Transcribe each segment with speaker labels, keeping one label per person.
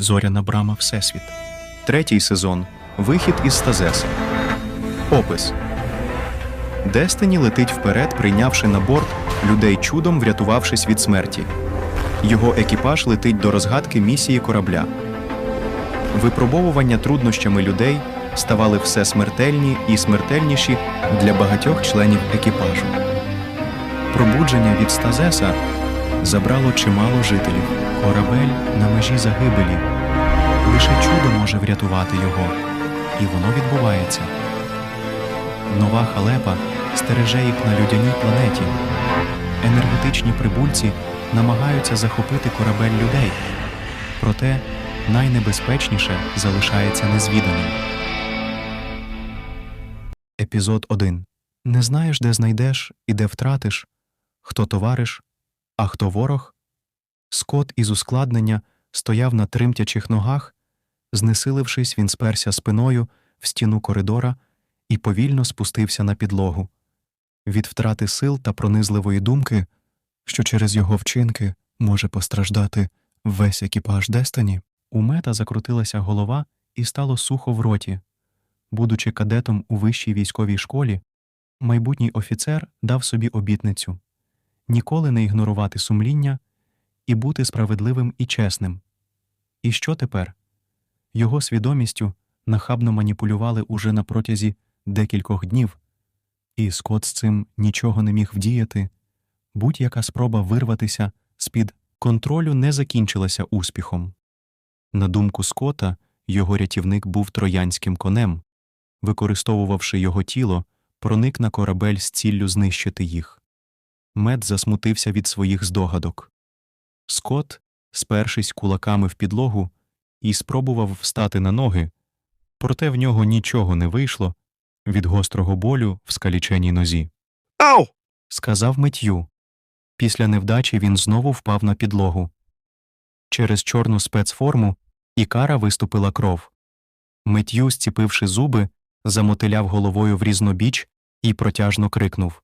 Speaker 1: Зоряна брама Всесвіт. Третій сезон. Вихід із Стазеса. Опис. Дестині летить вперед, прийнявши на борт людей чудом врятувавшись від смерті. Його екіпаж летить до розгадки місії корабля. Випробовування труднощами людей ставали все смертельні і смертельніші для багатьох членів екіпажу. Пробудження від Стазеса забрало чимало жителів. Корабель на межі загибелі. Лише чудо може врятувати його, і воно відбувається. Нова халепа стереже їх на людяній планеті. Енергетичні прибульці намагаються захопити корабель людей. Проте найнебезпечніше залишається незвіданим. Епізод 1. Не знаєш, де знайдеш і де втратиш, хто товариш, а хто ворог. Скот із ускладнення стояв на тремтячих ногах, знесилившись, він сперся спиною в стіну коридора і повільно спустився на підлогу. Від втрати сил та пронизливої думки, що через його вчинки може постраждати весь екіпаж Дестані, у мета закрутилася голова і стало сухо в роті. Будучи кадетом у вищій військовій школі, майбутній офіцер дав собі обітницю ніколи не ігнорувати сумління і бути справедливим і чесним. І що тепер? Його свідомістю нахабно маніпулювали уже на протязі декількох днів, і Скот з цим нічого не міг вдіяти. Будь-яка спроба вирватися з-під контролю не закінчилася успіхом. На думку Скота, його рятівник був троянським конем, використовувавши його тіло, проник на корабель з ціллю знищити їх. Мед засмутився від своїх здогадок. Скот, спершись кулаками в підлогу, і спробував встати на ноги, проте в нього нічого не вийшло від гострого болю в скаліченій нозі.
Speaker 2: Ау!
Speaker 1: Сказав Митью. Після невдачі він знову впав на підлогу. Через чорну спецформу ікара виступила кров. Митью, зціпивши зуби, замотиляв головою в різнобіч і протяжно крикнув.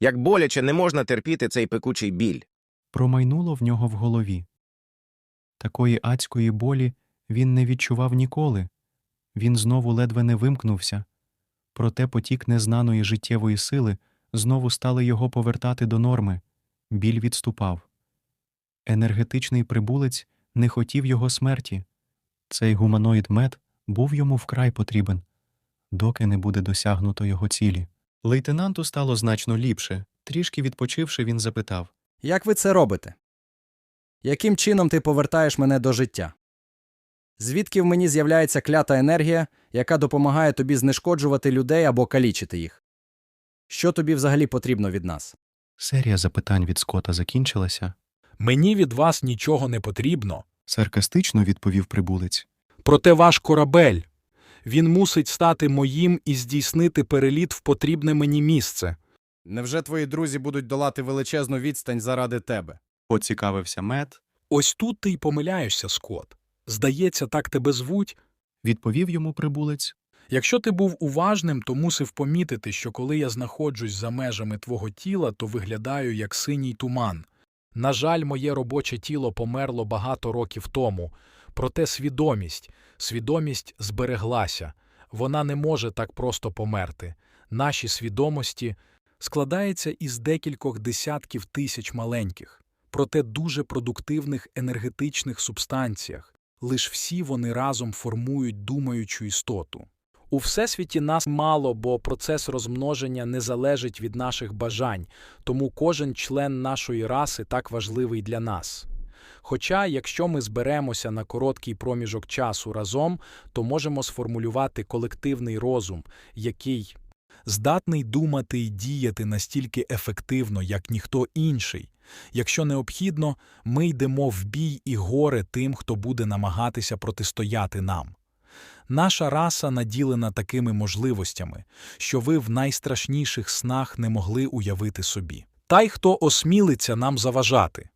Speaker 2: Як боляче не можна терпіти цей пекучий біль.
Speaker 1: Промайнуло в нього в голові. Такої адської болі він не відчував ніколи. Він знову ледве не вимкнувся. Проте потік незнаної життєвої сили знову стали його повертати до норми. Біль відступав. Енергетичний прибулець не хотів його смерті. Цей гуманоїд мед був йому вкрай потрібен, доки не буде досягнуто його цілі. Лейтенанту стало значно ліпше. Трішки відпочивши, він запитав.
Speaker 3: Як ви це робите? Яким чином ти повертаєш мене до життя? Звідки в мені з'являється клята енергія, яка допомагає тобі знешкоджувати людей або калічити їх? Що тобі взагалі потрібно від нас?
Speaker 1: Серія запитань від Скота закінчилася.
Speaker 4: Мені від вас нічого не потрібно.
Speaker 1: Саркастично відповів прибулець.
Speaker 4: Проте ваш корабель. Він мусить стати моїм і здійснити переліт в потрібне мені місце.
Speaker 3: Невже твої друзі будуть долати величезну відстань заради тебе?
Speaker 1: Поцікавився мед,
Speaker 4: Ось тут ти й помиляєшся, Скот. Здається, так тебе звуть.
Speaker 1: відповів йому прибулець.
Speaker 4: Якщо ти був уважним, то мусив помітити, що коли я знаходжусь за межами твого тіла, то виглядаю як синій туман. На жаль, моє робоче тіло померло багато років тому, проте свідомість, свідомість збереглася. Вона не може так просто померти. Наші свідомості складаються із декількох десятків тисяч маленьких, проте дуже продуктивних енергетичних субстанціях. Лиш всі вони разом формують думаючу істоту. У всесвіті нас мало, бо процес розмноження не залежить від наших бажань, тому кожен член нашої раси так важливий для нас. Хоча, якщо ми зберемося на короткий проміжок часу разом, то можемо сформулювати колективний розум, який здатний думати і діяти настільки ефективно, як ніхто інший. Якщо необхідно, ми йдемо в бій і горе тим, хто буде намагатися протистояти нам. Наша раса наділена такими можливостями, що ви в найстрашніших снах не могли уявити собі. Та й хто осмілиться нам заважати,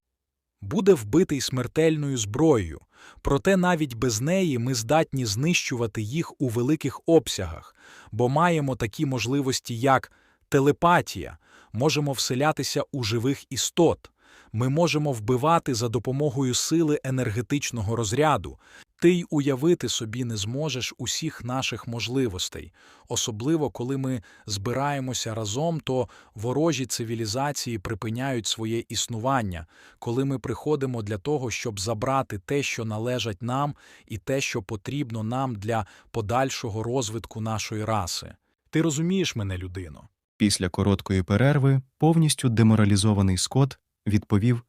Speaker 4: буде вбитий смертельною зброєю, проте навіть без неї ми здатні знищувати їх у великих обсягах, бо маємо такі можливості, як телепатія, можемо вселятися у живих істот, Ми можемо вбивати за допомогою сили енергетичного розряду. Ти й уявити собі не зможеш усіх наших можливостей. Особливо, коли ми збираємося разом, то ворожі цивілізації припиняють своє існування, коли ми приходимо для того, щоб забрати те, що належить нам, і те, що потрібно нам для подальшого розвитку нашої раси. Ти розумієш мене, людино?
Speaker 1: Після короткої перерви повністю деморалізований Скот відповів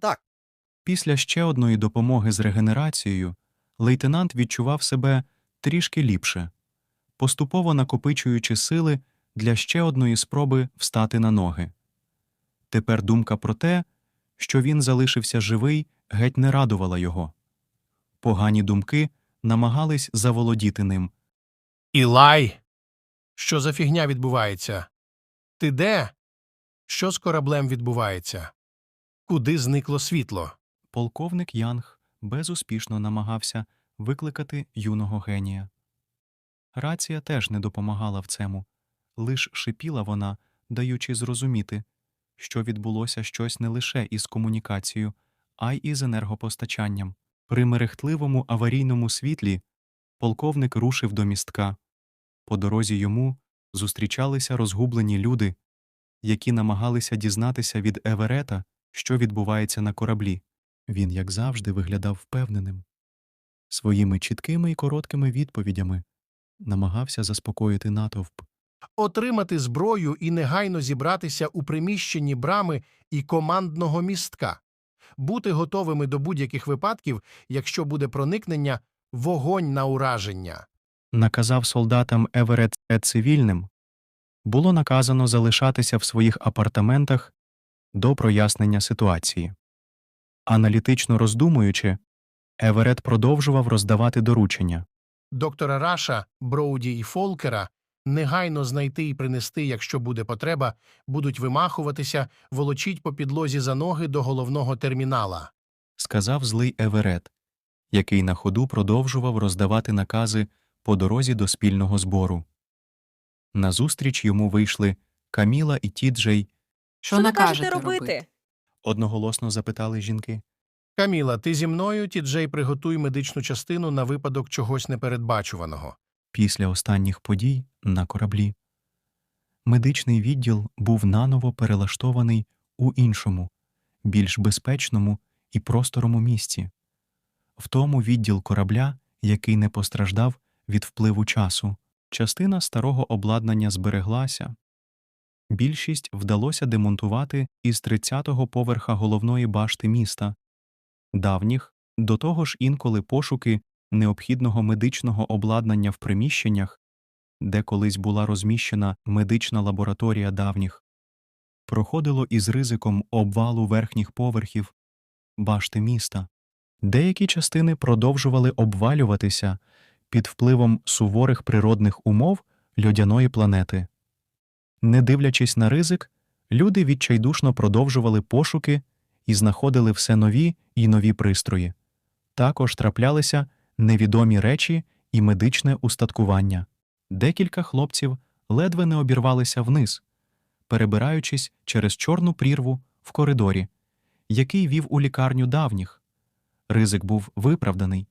Speaker 3: Так.
Speaker 1: Після ще одної допомоги з регенерацією лейтенант відчував себе трішки ліпше, поступово накопичуючи сили для ще одної спроби встати на ноги. Тепер думка про те, що він залишився живий, геть не радувала його. Погані думки намагались заволодіти ним.
Speaker 5: Ілай! Що за фігня відбувається? Ти де? Що з кораблем відбувається? Куди зникло світло?
Speaker 1: Полковник Янг безуспішно намагався викликати юного генія. Рація теж не допомагала в цьому, лиш шипіла вона, даючи зрозуміти, що відбулося щось не лише із комунікацією, а й із енергопостачанням. При мерехтливому аварійному світлі полковник рушив до містка. По дорозі йому зустрічалися розгублені люди, які намагалися дізнатися від Еверета, що відбувається на кораблі. Він, як завжди, виглядав впевненим. Своїми чіткими і короткими відповідями намагався заспокоїти натовп.
Speaker 5: Отримати зброю і негайно зібратися у приміщенні брами і командного містка. Бути готовими до будь-яких випадків, якщо буде проникнення, вогонь на ураження.
Speaker 1: Наказав солдатам Еверет Е цивільним. Було наказано залишатися в своїх апартаментах до прояснення ситуації. Аналітично роздумуючи, Еверет продовжував роздавати доручення.
Speaker 5: Доктора Раша, Броуді і Фолкера негайно знайти і принести, якщо буде потреба, будуть вимахуватися, волочіть по підлозі за ноги до головного термінала.
Speaker 1: сказав злий Еверет, який на ходу продовжував роздавати накази по дорозі до спільного збору. Назустріч йому вийшли Каміла і Тіджей,
Speaker 6: Що накажете робити?
Speaker 1: Одноголосно запитали жінки.
Speaker 5: Каміла, ти зі мною, Тіджей, приготуй медичну частину на випадок чогось непередбачуваного.
Speaker 1: Після останніх подій на кораблі. Медичний відділ був наново перелаштований у іншому, більш безпечному і просторому місці, в тому відділ корабля, який не постраждав від впливу часу. Частина старого обладнання збереглася. Більшість вдалося демонтувати із 30-го поверха головної башти міста. Давніх, до того ж інколи пошуки необхідного медичного обладнання в приміщеннях, де колись була розміщена медична лабораторія давніх, проходило із ризиком обвалу верхніх поверхів башти міста. Деякі частини продовжували обвалюватися під впливом суворих природних умов льодяної планети. Не дивлячись на ризик, люди відчайдушно продовжували пошуки і знаходили все нові і нові пристрої. Також траплялися невідомі речі і медичне устаткування. Декілька хлопців ледве не обірвалися вниз, перебираючись через чорну прірву в коридорі, який вів у лікарню давніх. Ризик був виправданий.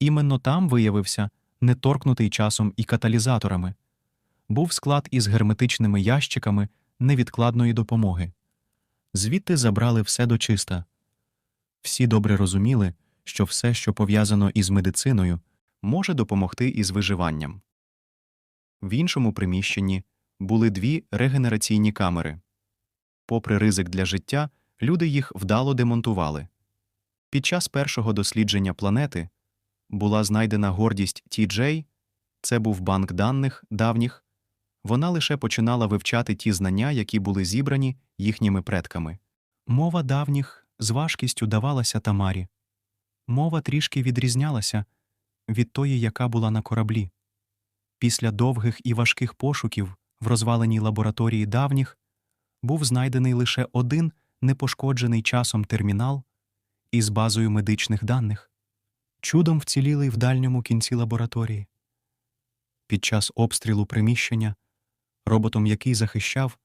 Speaker 1: Іменно там виявився неторкнутий часом і каталізаторами. Був склад із герметичними ящиками невідкладної допомоги. Звідти забрали все дочиста. Всі добре розуміли, що все, що пов'язано із медициною, може допомогти із виживанням. В іншому приміщенні були дві регенераційні камери. Попри ризик для життя, люди їх вдало демонтували. Під час першого дослідження планети була знайдена гордість TJ, це був банк даних давніх, вона лише починала вивчати ті знання, які були зібрані їхніми предками. Мова давніх з важкістю давалася Тамарі. Мова трішки відрізнялася від тої, яка була на кораблі. Після довгих і важких пошуків в розваленій лабораторії давніх був знайдений лише один непошкоджений часом термінал із базою медичних даних, чудом вцілілий в дальньому кінці лабораторії. Під час обстрілу приміщення, роботом який захищав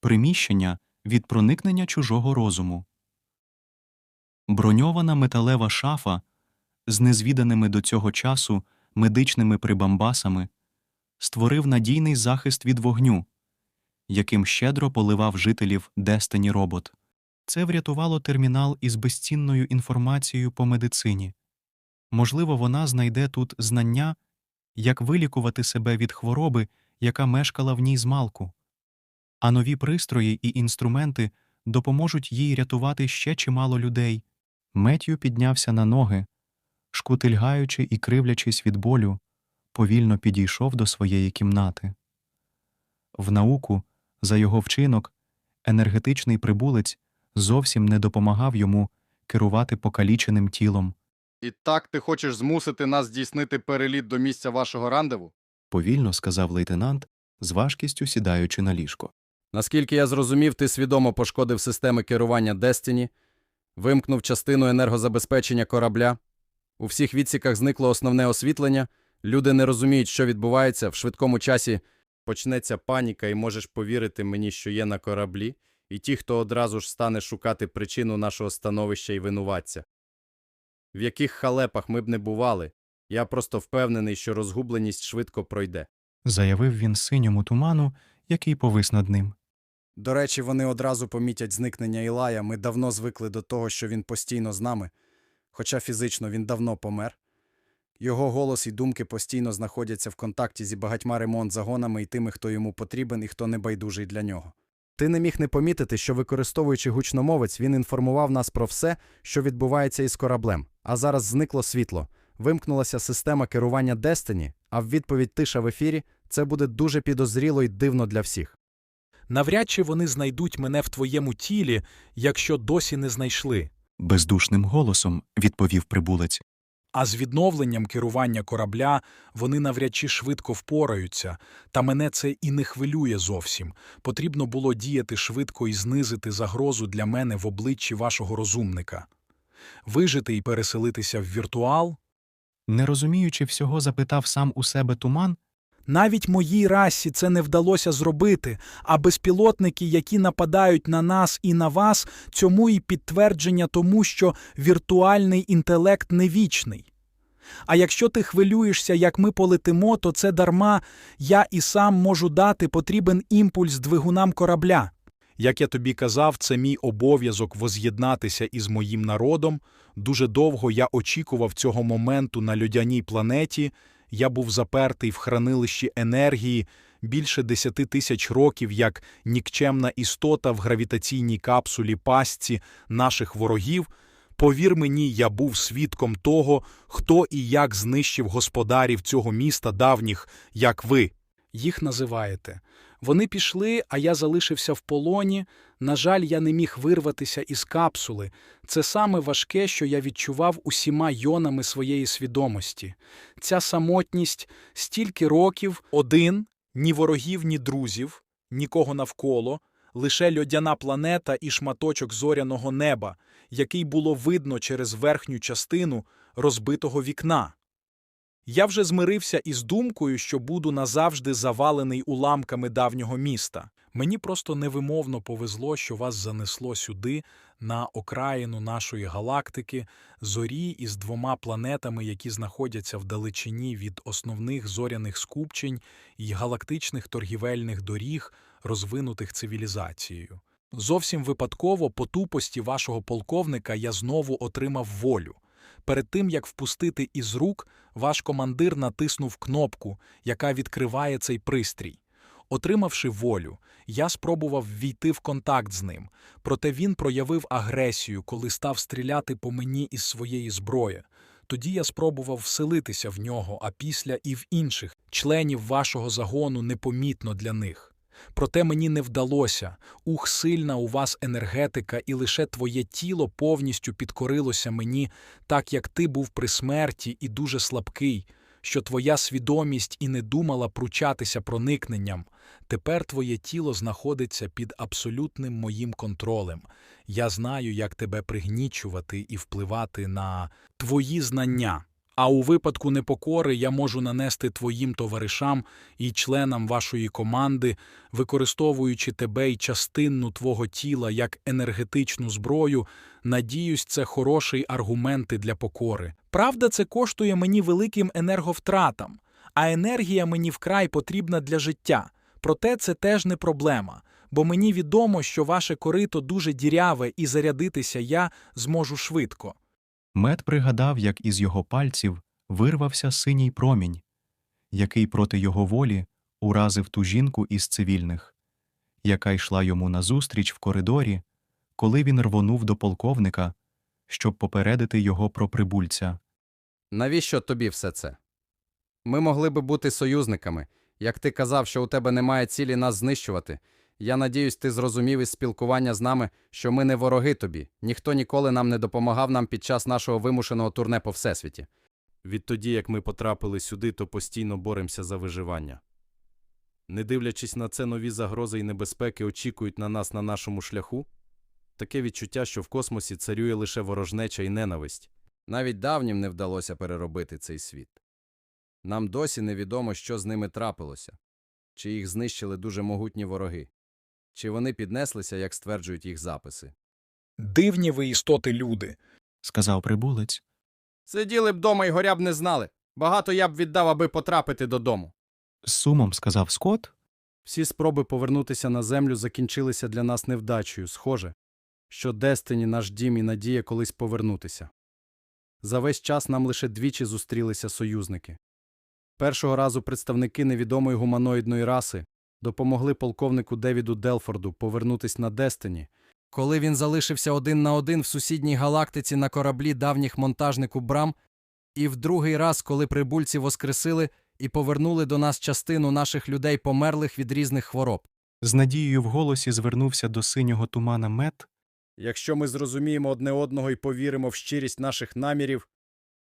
Speaker 1: приміщення від проникнення чужого розуму, Броньована металева шафа з незвіданими до цього часу медичними прибамбасами створив надійний захист від вогню, яким щедро поливав жителів Destiny робот. Це врятувало термінал із безцінною інформацією по медицині. Можливо, вона знайде тут знання, як вилікувати себе від хвороби, яка мешкала в ній змалку. А нові пристрої і інструменти допоможуть їй рятувати ще чимало людей. Меттю піднявся на ноги, шкутильгаючи і кривлячись від болю, повільно підійшов до своєї кімнати. В науку, за його вчинок, енергетичний прибулець зовсім не допомагав йому керувати покаліченим тілом.
Speaker 7: І так ти хочеш змусити нас здійснити переліт до місця вашого рандеву?
Speaker 1: Повільно сказав лейтенант, з важкістю сідаючи на ліжко.
Speaker 3: Наскільки я зрозумів, ти свідомо пошкодив системи керування Destiny, вимкнув частину енергозабезпечення корабля. У всіх відсіках зникло основне освітлення. Люди не розуміють, що відбувається. В швидкому часі почнеться паніка, і можеш повірити мені, що є на кораблі, і ті, хто одразу ж стане шукати причину нашого становища і винуватця. В яких халепах ми б не бували, я просто впевнений, що розгубленість швидко пройде.
Speaker 1: Заявив він синьому туману, який повис над ним.
Speaker 3: До речі, вони одразу помітять зникнення Ілая. Ми давно звикли до того, що він постійно з нами, хоча фізично він давно помер. Його голос і думки постійно знаходяться в контакті зі багатьма ремонт-загонами і тими, хто йому потрібен і хто не байдужий для нього. Ти не міг не помітити, що, використовуючи гучномовець, він інформував нас про все, що відбувається із кораблем. А зараз зникло світло, вимкнулася система керування Destiny, а в відповідь тиша в ефірі це буде дуже підозріло і дивно для всіх.
Speaker 4: Навряд чи вони знайдуть мене в твоєму тілі, якщо досі не знайшли.
Speaker 1: Бездушним голосом відповів прибулець.
Speaker 4: А з відновленням керування корабля вони навряд чи швидко впораються, та мене це і не хвилює зовсім. Потрібно було діяти швидко і знизити загрозу для мене в обличчі вашого розумника. Вижити і переселитися в віртуал
Speaker 1: Не розуміючи всього, запитав сам у себе туман,
Speaker 4: Навіть моїй расі це не вдалося зробити, а безпілотники, які нападають на нас і на вас, цьому і підтвердження тому, що віртуальний інтелект не вічний. А якщо ти хвилюєшся, як ми полетимо, то це дарма, я і сам можу дати потрібен імпульс двигунам корабля. Як я тобі казав, це мій обов'язок воз'єднатися із моїм народом. Дуже довго я очікував цього моменту на людяній планеті. Я був запертий в хранилищі енергії більше десяти тисяч років як нікчемна істота в гравітаційній капсулі пастці наших ворогів. Повір мені, я був свідком того, хто і як знищив господарів цього міста давніх, як ви. Їх називаєте. Вони пішли, а я залишився в полоні. На жаль, я не міг вирватися із капсули. Це саме важке, що я відчував усіма йонами своєї свідомості. Ця самотність стільки років один, ні ворогів, ні друзів, нікого навколо, лише льодяна планета і шматочок зоряного неба, який було видно через верхню частину розбитого вікна. Я вже змирився із думкою, що буду назавжди завалений уламками давнього міста. Мені просто невимовно повезло, що вас занесло сюди, на окраїну нашої галактики, зорі із двома планетами, які знаходяться в далечині від основних зоряних скупчень і галактичних торгівельних доріг, розвинутих цивілізацією. Зовсім випадково по тупості вашого полковника я знову отримав волю. Перед тим, як впустити із рук, ваш командир натиснув кнопку, яка відкриває цей пристрій. Отримавши волю, я спробував ввійти в контакт з ним, проте він проявив агресію, коли став стріляти по мені із своєї зброї. Тоді я спробував вселитися в нього, а після і в інших членів вашого загону непомітно для них. Проте мені не вдалося. Ух, сильна у вас енергетика, і лише твоє тіло повністю підкорилося мені, так як ти був при смерті і дуже слабкий, що твоя свідомість і не думала пручатися проникненням. Тепер твоє тіло знаходиться під абсолютним моїм контролем. Я знаю, як тебе пригнічувати і впливати на твої знання. А у випадку непокори я можу нанести твоїм товаришам і членам вашої команди, використовуючи тебе й частинну твого тіла як енергетичну зброю, надіюсь, це хороший аргументи для покори. Правда, це коштує мені великим енерговтратам, а енергія мені вкрай потрібна для життя. Проте це теж не проблема, бо мені відомо, що ваше корито дуже діряве і зарядитися я зможу швидко.
Speaker 1: Мед пригадав, як із його пальців вирвався синій промінь, який проти його волі уразив ту жінку із цивільних, яка йшла йому назустріч в коридорі, коли він рвонув до полковника, щоб попередити його про прибульця.
Speaker 3: Навіщо тобі все це? Ми могли би бути союзниками. Як ти казав, що у тебе немає цілі нас знищувати. Я надіюсь, ти зрозумів із спілкування з нами, що ми не вороги тобі. Ніхто ніколи нам не допомагав нам під час нашого вимушеного турне по всесвіті.
Speaker 8: Відтоді, як ми потрапили сюди, то постійно боремося за виживання. Не дивлячись на це, нові загрози і небезпеки очікують на нас на нашому шляху. Таке відчуття, що в космосі царює лише ворожнеча і ненависть.
Speaker 3: Навіть давнім не вдалося переробити цей світ. Нам досі невідомо, що з ними трапилося, чи їх знищили дуже могутні вороги, чи вони піднеслися, як стверджують їх записи.
Speaker 4: Дивні ви істоти люди.
Speaker 1: Сказав прибулець.
Speaker 3: Сиділи б дома і горя б не знали. Багато я б віддав, аби потрапити додому.
Speaker 1: З сумом сказав Скот.
Speaker 8: Всі спроби повернутися на землю закінчилися для нас невдачею. Схоже, що Дестині, наш дім і надія колись повернутися. За весь час нам лише двічі зустрілися союзники. Першого разу представники невідомої гуманоїдної раси допомогли полковнику Девіду Делфорду повернутися на Дестині,
Speaker 3: Коли він залишився один на один в сусідній галактиці на кораблі давніх монтажнику Брам, і в другий раз, коли прибульці воскресили і повернули до нас частину наших людей, померлих від різних хвороб.
Speaker 1: З надією в голосі звернувся до синього тумана Мед.
Speaker 8: Якщо ми зрозуміємо одне одного і повіримо в щирість наших намірів,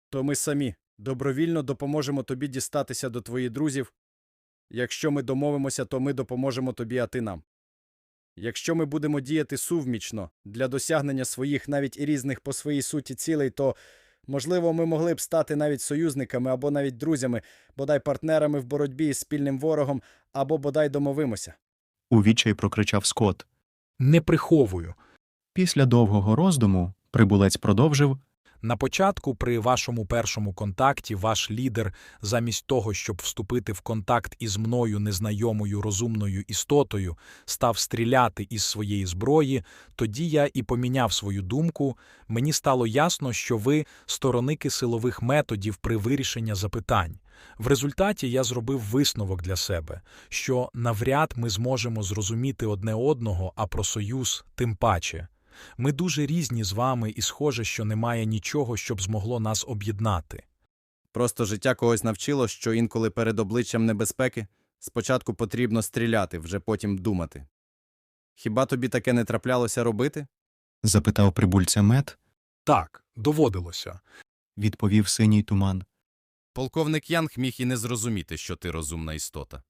Speaker 8: то ми самі добровільно допоможемо тобі дістатися до твоїх друзів. Якщо ми домовимося, то ми допоможемо тобі, а ти нам. Якщо ми будемо діяти сувмічно для досягнення своїх навіть і різних по своїй суті цілей, то, можливо, ми могли б стати навіть союзниками або навіть друзями, бодай партнерами в боротьбі із спільним ворогом, або бодай домовимося.
Speaker 1: У відчай прокричав Скот.
Speaker 4: Не приховую.
Speaker 1: Після довгого роздуму прибулець продовжив.
Speaker 4: На початку, при вашому першому контакті, ваш лідер, замість того, щоб вступити в контакт із мною незнайомою розумною істотою, став стріляти із своєї зброї, тоді я і поміняв свою думку. Мені стало ясно, що ви сторонники силових методів при вирішенні запитань. В результаті я зробив висновок для себе, що навряд ми зможемо зрозуміти одне одного, а про союз тим паче. Ми дуже різні з вами, і схоже, що немає нічого, щоб змогло нас об'єднати.
Speaker 3: Просто життя когось навчило, що інколи перед обличчям небезпеки спочатку потрібно стріляти, вже потім думати. Хіба тобі таке не траплялося робити?
Speaker 1: запитав прибульця Мед,
Speaker 4: Так, доводилося.
Speaker 1: відповів синій туман.
Speaker 3: Полковник Янг міг і не зрозуміти, що ти розумна істота.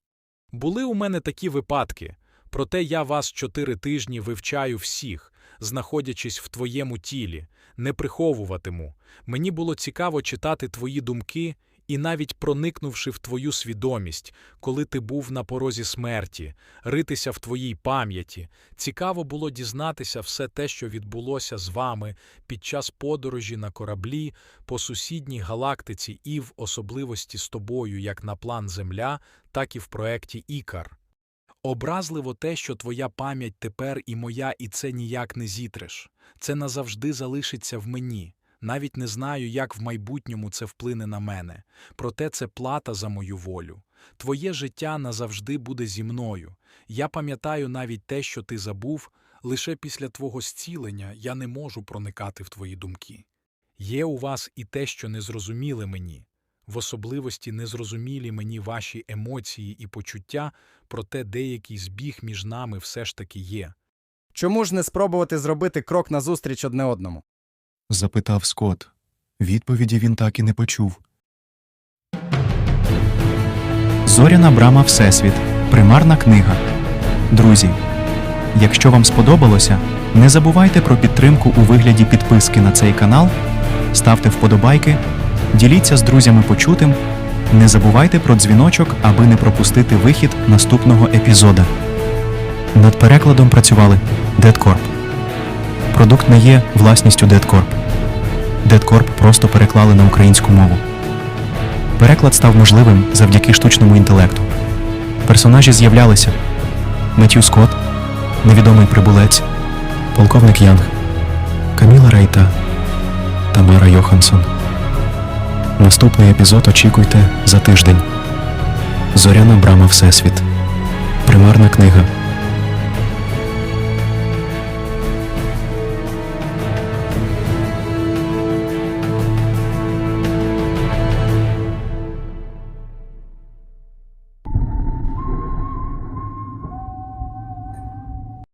Speaker 4: Були у мене такі випадки, проте я вас чотири тижні вивчаю всіх, знаходячись в твоєму тілі, не приховуватиму. Мені було цікаво читати твої думки і навіть проникнувши в твою свідомість, коли ти був на порозі смерті, ритися в твоїй пам'яті. Цікаво було дізнатися все те, що відбулося з вами під час подорожі на кораблі по сусідній галактиці і в особливості з тобою як на план Земля, так і в проекті Ікар. Образливо те, що твоя пам'ять тепер і моя, і це ніяк не зітреш. Це назавжди залишиться в мені. Навіть не знаю, як в майбутньому це вплине на мене. Проте це плата за мою волю. Твоє життя назавжди буде зі мною. Я пам'ятаю навіть те, що ти забув, лише після твого зцілення я не можу проникати в твої думки. Є у вас і те, що не зрозуміли мені, в особливості незрозумілі мені ваші емоції і почуття, проте деякий збіг між нами все ж таки є.
Speaker 3: Чому ж не спробувати зробити крок назустріч одне одному?
Speaker 1: запитав Скот. Відповіді він так і не почув. Зоряна брама Всесвіт. Примарна книга. Друзі, якщо вам сподобалося, не забувайте про підтримку у вигляді підписки на цей канал, ставте вподобайки Діліться з друзями почутим. Не забувайте про дзвіночок, аби не пропустити вихід наступного епізода. Над перекладом працювали Дедкорп. Продукт не є власністю Дедкорп. Дедкорп просто переклали на українську мову. Переклад став можливим завдяки штучному інтелекту. Персонажі з'являлися: Меттью Скотт, невідомий прибулець, полковник Янг, Каміла Рейта, Тамара Йоханссон. Наступний епізод очікуйте за тиждень. Зоряна брама Всесвіт. Примарна книга.